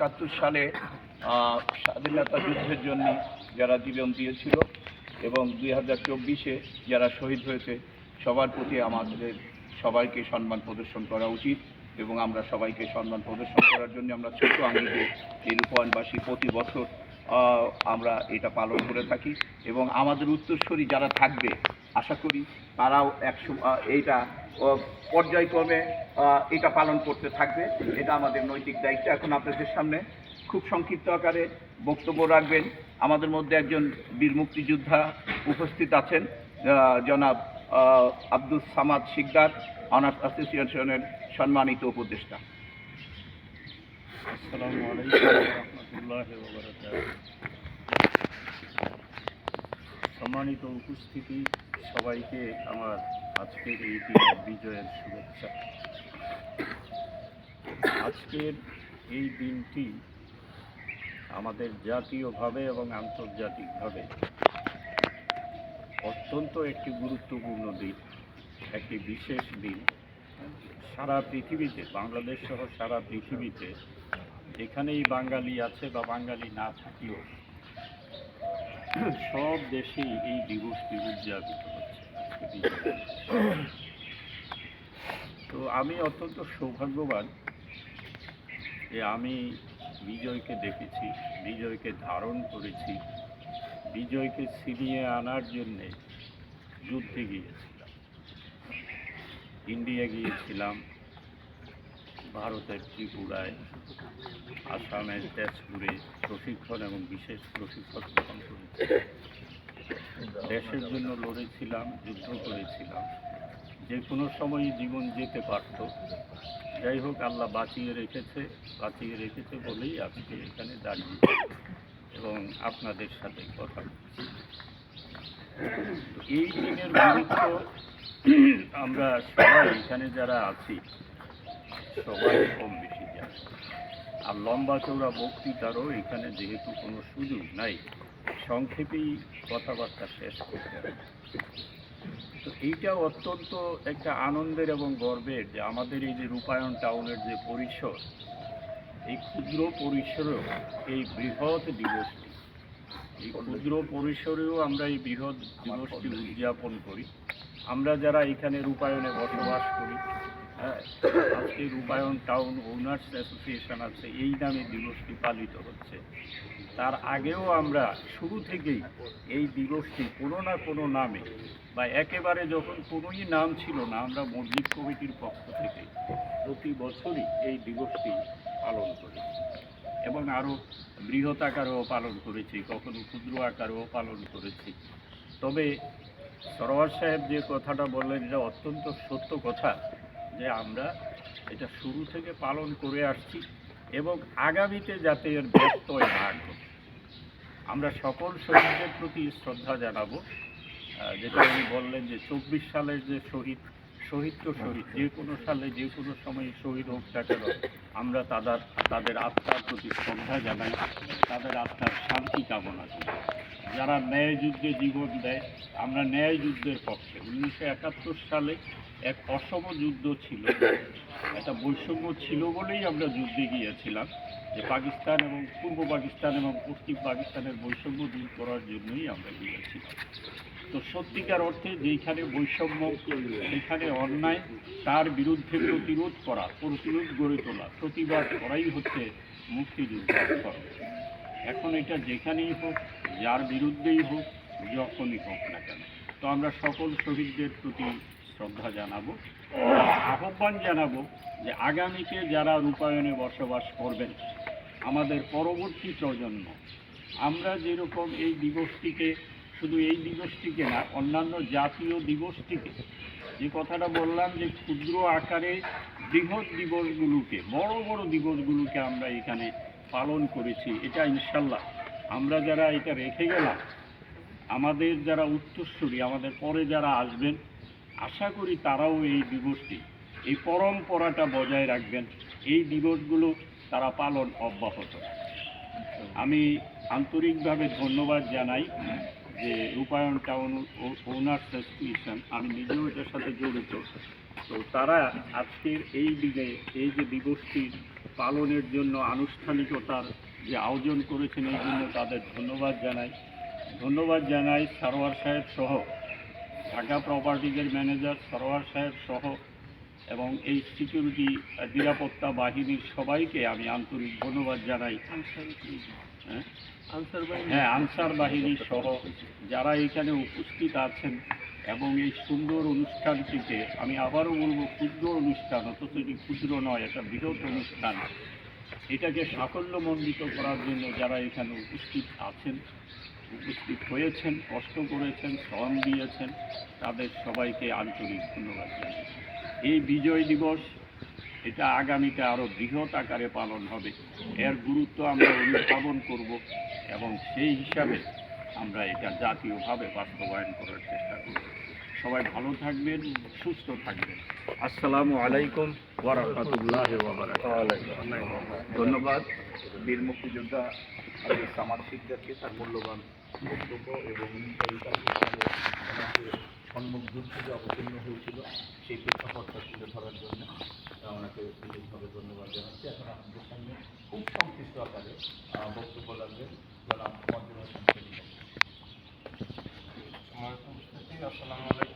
একাত্তর সালে স্বাধীনতা যুদ্ধের জন্য যারা জীবন দিয়েছিল এবং দুই হাজার চব্বিশে যারা শহীদ হয়েছে, সবার প্রতি আমাদের সবাইকে সম্মান প্রদর্শন করা উচিত এবং আমরা সবাইকে সম্মান প্রদর্শন করার জন্য আমরা ছোট আঙ্গিকে এই রূপায়ণবাসী প্রতি বছর আমরা এটা পালন করে থাকি এবং আমাদের উত্তরস্বরী যারা থাকবে আশা করি তারাও একশো এইটা পর্যায়ক্রমে এটা পালন করতে থাকবে। এটা আমাদের নৈতিক দায়িত্ব। এখন আপনাদের সামনে খুব সংক্ষিপ্ত আকারে বক্তব্য রাখবেন। আমাদের মধ্যে একজন বীর মুক্তিযোদ্ধা উপস্থিত আছেন জনাব আব্দুল সামাদ শিকদার, অনার্স অ্যাসোসিয়েশনের সম্মানিত উপদেষ্টা। সম্মানিত উপস্থিতি সবাইকে আমার আজকের এই বিজয়ের শুভেচ্ছা। আজকের এই দিনটি আমাদের জাতীয়ভাবে এবং আন্তর্জাতিকভাবে অত্যন্ত একটি গুরুত্বপূর্ণ দিন, একটি বিশেষ দিন। সারা পৃথিবীতে, বাংলাদেশ সহ সারা পৃথিবীতে যেখানেই বাঙালি আছে বা বাঙালি না থাকলেও সব দেশেই এই দিবসটি উদযাপিত হচ্ছে। তো আমি অত্যন্ত সৌভাগ্যবান যে আমি বিজয়কে দেখেছি, বিজয়কে ধারণ করেছি, বিজয়কে ছিনিয়ে আনার জন্যে যুদ্ধে গিয়েছিলাম। ইন্ডিয়া গিয়েছিলাম ভারতের ত্রিপুরায়, আসামের তেজপুরে প্রশিক্ষণ এবং বিশেষ প্রশিক্ষণ গ্রহণ করেছি। দেশের জন্য লড়েছিলাম, যুদ্ধ করেছিলাম। যে কোনো সময় জীবন যেতে পারত। যাই হোক, আল্লাহ বাঁচিয়ে রেখেছে বাঁচিয়ে রেখেছে বলেই আজকে এখানে দাঁড়িয়ে এবং আপনাদের সাথে কথা এই দিনের গুরুত্ব আমরা সবাই এখানে যারা আছি সবাই কম বেশি জানে আর লম্বা চৌড়া বক্তৃতারও এখানে যেহেতু কোনো সুযোগ নাই, সংক্ষেপেই কথাবার্তা শেষ করতে হবে। তো এইটা অত্যন্ত একটা আনন্দের এবং গর্বের যে আমাদের এই যে রূপায়ণ টাউনের যে পরিসর, এই ক্ষুদ্র পরিসরেও এই বৃহৎ দিবসটি, এই ক্ষুদ্র পরিসরেও আমরা এই বৃহৎ দিবসটি উদযাপন করি। আমরা যারা এখানে রূপায়ণে বসবাস করি হ্যাঁ আজকে রূপায়ণ টাউন ওনার্স অ্যাসোসিয়েশন আছে, এই নামে দিবসটি পালিত হচ্ছে। তার আগেও আমরা শুরু থেকেই এই দিবসটি কোনো না কোনো নামে বা একেবারে যখন কোনোই নাম ছিল না, আমরা মসজিদ কমিটির পক্ষ থেকে প্রতি বছরই এই দিবসটি পালন করি। এবং আরও বৃহৎ আকারেও পালন করেছি, কখনো ক্ষুদ্র আকারেও পালন করেছি। তবে সরোয়ার সাহেব যে কথাটা বললেন, এটা অত্যন্ত সত্য কথা। যে আমরা এটা শুরু থেকে পালন করে আসছি এবং আগামীতে যাতে এর ব্যত্যয় না ঘটে আমরা সকল শহীদদের প্রতি শ্রদ্ধা জানাব। যেটা উনি বললেন যে চব্বিশ সালের যে শহীদ শহীদ তো শহীদ, যে কোনো সালে, যে কোনো সময় শহীদ হোক না কেন? আমরা তাদের তাদের আত্মার প্রতি শ্রদ্ধা জানাই, তাদের আত্মার শান্তি কামনা করি। যারা ন্যায় যুদ্ধে জীবন দেয়, আমরা ন্যায় যুদ্ধের পক্ষে। উনিশশো একাত্তর সালে এক অসম যুদ্ধ ছিল। একটা বৈষম্য ছিল বলেই আমরা যুদ্ধে গিয়েছিলাম যে পাকিস্তান এবং পূর্ব পাকিস্তান এবং পশ্চিম পাকিস্তানের বৈষম্য দূর করার জন্যই আমরা গিয়েছিলাম। তো সত্যিকার অর্থে যেখানে বৈষম্য, সেখানে অন্যায়, তার বিরুদ্ধে প্রতিরোধ করা, প্রতিরোধ গড়ে তোলা, প্রতিবাদ করাই হচ্ছে মুক্তিযুদ্ধের এখন এটা যেখানেই হোক, যার বিরুদ্ধেই হোক, যখনই হোক না কেন। তো আমরা সকল শহীদদের প্রতি শ্রদ্ধা জানাব। আহ্বান জানাব যে আগামীতে যারা রূপায়ণে বসবাস করবেন, আমাদের পরবর্তী প্রজন্ম, আমরা যেরকম এই দিবসটিকে, শুধু এই দিবসটিকে না, অন্যান্য জাতীয় দিবসটিকে, যে কথাটা বললাম যে ক্ষুদ্র আকারে বৃহৎ দিবসগুলোকে, বড় বড় দিবসগুলোকে আমরা এখানে পালন করেছি, এটা ইনশাল্লাহ। আমরা যারা এটা রেখে গেলাম, আমাদের যারা উত্তরসূরি, আমাদের পরে যারা আসবেন আশা করি তারাও এই দিবসটি, এই পরম্পরাটা বজায় রাখবেন। এই দিবসগুলো তারা পালন অব্যাহত। আমি আন্তরিকভাবে ধন্যবাদ জানাই যে রূপায়ণ টাউন ওনার্স অ্যাসোসিয়েশন, আমি নিজেও এটার সাথে জড়িত। তো তারা আজকের এই দিনে, এই যে দিবসটি পালনের জন্য আনুষ্ঠানিকতার যে আয়োজন করেছেন, এই জন্য তাদের ধন্যবাদ জানাই। ধন্যবাদ জানাই সারোয়ার সাহেব সহ ঢাকা প্রপার্টিজের ম্যানেজার সরোয়ার সাহেব সহ এবং এই সিকিউরিটি নিরাপত্তা বাহিনীর সবাইকে আমি আন্তরিক ধন্যবাদ জানাই। হ্যাঁ? হ্যাঁ আনসার বাহিনী সহ যারা এখানে উপস্থিত আছেন এবং এই সুন্দর অনুষ্ঠানটিকে আমি আবারও বলব, ক্ষুদ্র অনুষ্ঠান, অথচ এটি ক্ষুদ্র নয় একটা বৃহৎ অনুষ্ঠান। এটাকে সাফল্যমণ্ডিত করার জন্য যারা এখানে উপস্থিত আছেন উপস্থিত হয়েছেন, কষ্ট করেছেন, শ্রম দিয়েছেন, তাদের সবাইকে আন্তরিক ধন্যবাদ জানাই এই বিজয় দিবস, এটা আগামীতে আরও বৃহৎ আকারে পালন হবে। এর গুরুত্ব আমরা অনুধাবন করব এবং সেই হিসাবে আমরা এটা জাতীয়ভাবে বাস্তবায়ন করার চেষ্টা করব। সবাই ভালো থাকবেন, সুস্থ থাকবেন। আসসালামু আলাইকুম ওয়া রাহমাতুল্লাহি ওয়া বারাকাতুহু ধন্যবাদ। বীর মুক্তিযোদ্ধা সামাদ শিকদারকে তার মূল্যবান বক্তব্য এবং সম্মুখ যে অবতীর্ণ হয়েছিল, সেই প্রেক্ষাপটটা তুলে ধরার জন্য ওনাকে বিশেষভাবে ধন্যবাদ জানাচ্ছি। এখন আপনাদের সামনে খুব সংশ্লিষ্ট আকারে বক্তব্য রাখবেন জনাব পঞ্চম আসসালামু আলাইকুম।